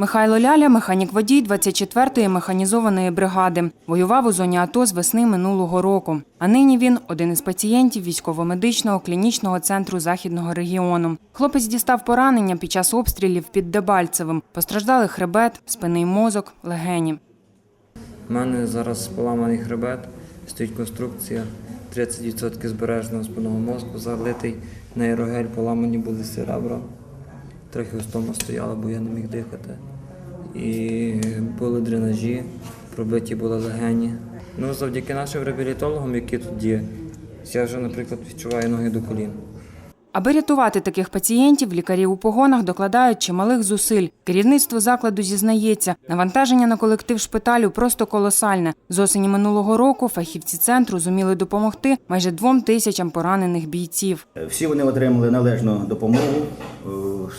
Михайло Ляля, механік водій 24-ї механізованої бригади. Воював у зоні АТО з весни минулого року. А нині він один із пацієнтів військово-медичного клінічного центру західного регіону. Хлопець дістав поранення під час обстрілів під Дебальцевим. Постраждали хребет, спинний мозок, легені. У мене зараз поламаний хребет, стоїть конструкція, 30% збереженого спинного мозку, залитий нейрогель, поламані були ребра. Трохи устома стояла, бо я не міг дихати. І були дренажі, пробиті були легені. Ну, завдяки нашим реабілітологам, які тут є, я вже, наприклад, відчуваю ноги до колін. Аби рятувати таких пацієнтів, лікарі у погонах докладають чималих зусиль. Керівництво закладу зізнається, навантаження на колектив шпиталю просто колосальне. З осені минулого року фахівці центру зуміли допомогти майже двом тисячам поранених бійців. Всі вони отримали належну допомогу. Е,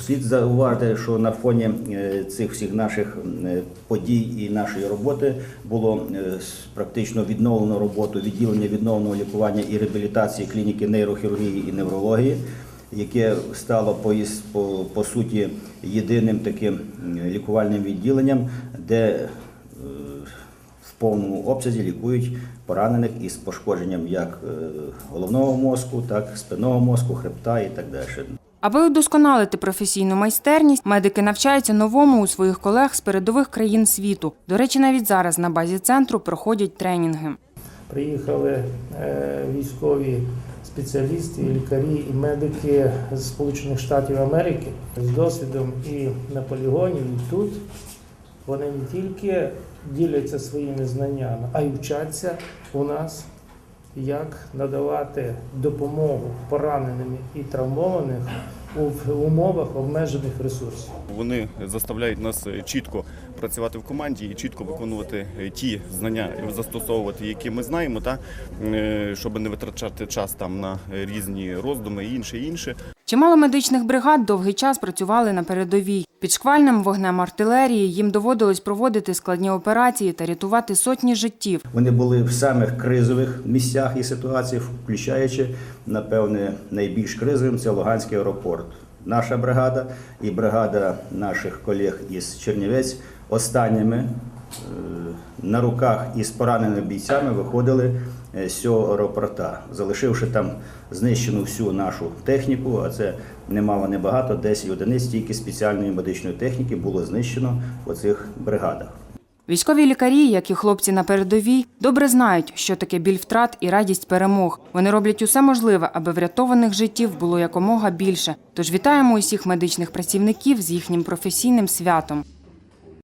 Слід зауважити, що на фоні е, цих всіх наших е, подій і нашої роботи було практично відновлено роботу відділення відновленого лікування і реабілітації клініки нейрохірургії і неврології, яке стало по, по, по суті єдиним таким лікувальним відділенням, де в повному обсязі лікують поранених із пошкодженням як головного мозку, так і спинного мозку, хребта і так далі. Аби удосконалити професійну майстерність, медики навчаються новому у своїх колег з передових країн світу. До речі, навіть зараз на базі центру проходять тренінги. Приїхали е, військові спеціалісти, лікарі і медики з Сполучених Штатів Америки з досвідом і на полігоні, і тут. Вони не тільки діляться своїми знаннями, а й вчаться у нас, як надавати допомогу пораненим і травмованим у умовах обмежених ресурсів. Вони заставляють нас е, чітко працювати в команді і чітко виконувати е, ті знання, застосовувати, які ми знаємо, та е, щоб не витрачати час там на різні роздуми і інше, інше. Чимало медичних бригад довгий час працювали на передовій. Під шквальним вогнем артилерії їм доводилось проводити складні операції та рятувати сотні життів. Вони були в самих кризових місцях і ситуаціях, включаючи, напевне, найбільш кризовим це Луганський аеропорт. Наша бригада і бригада наших колег із Чернівець останніми е, на руках із пораненими бійцями виходили цього аеропорта, залишивши там знищену всю нашу техніку, а це немало небагато, 10 одиниць тільки спеціальної медичної техніки було знищено в оцих бригадах. Військові лікарі, як і хлопці на передовій, добре знають, що таке біль втрат і радість перемог. Вони роблять усе можливе, аби врятованих життів було якомога більше. Тож вітаємо усіх медичних працівників з їхнім професійним святом.